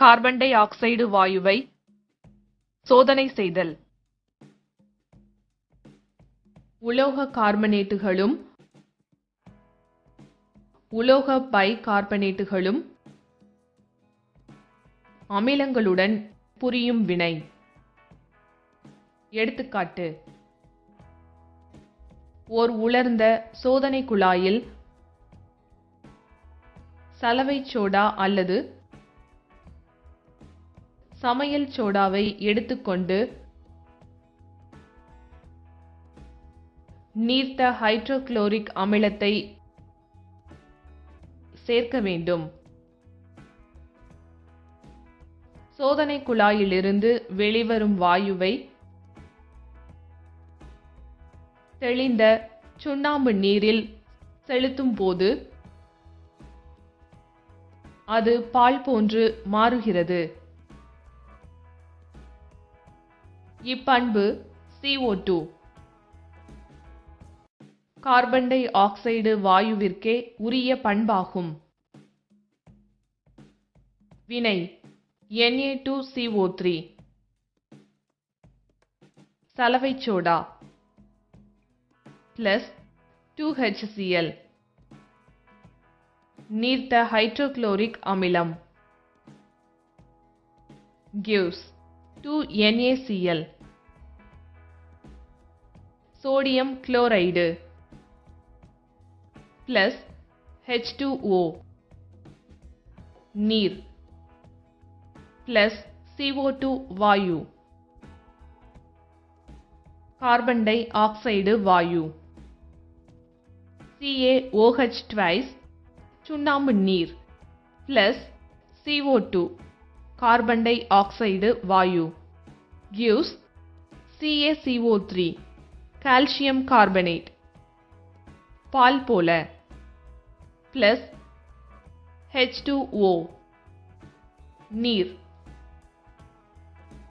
Carbon di oxide வாயுவை சோதனை செய்தல். உலோக கார்பனேட்டுகளும் உலோக பை கார்பனேட்டுகளும் அமிலங்களுடன் புரியும் வினை. எடுத்துக்காட்டு ஓர் உலர்ந்த சோதனை குழாயில் சலவை சோடா அல்லது சமையல் சோடாவை எடுத்துக்கொண்டு நீர்த்த ஹைட்ரோகுளோரிக் அமிலத்தை சேர்க்க வேண்டும். சோதனை குழாயிலிருந்து வெளிவரும் வாயுவை தெளிந்த சுண்ணாம்பு நீரில் செலுத்தும் போது அது பால் போன்று மாறுகிறது. இப்பண்பு CO2 கார்பன் டை ஆக்சைடு வாயுவிற்கே உரிய பண்பாகும். வினை Na2CO3 சலவை சோடா. பிளஸ் டூ ஹெச்சிஎல் நீர்த்த ஹைட்ரோகுளோரிக் அமிலம். gives 2NaCl sodium chloride plus H2O நீர் plus CO2 வாயு கார்பன் டை ஆக்சைடு வாயு CaOH twice சுண்ணாம்பு நீர் plus CO2 carbon dioxide வாயு. Gives CaCO3 கால்சியம் கார்பனேட் பால் போல. Plus H2O நீர்.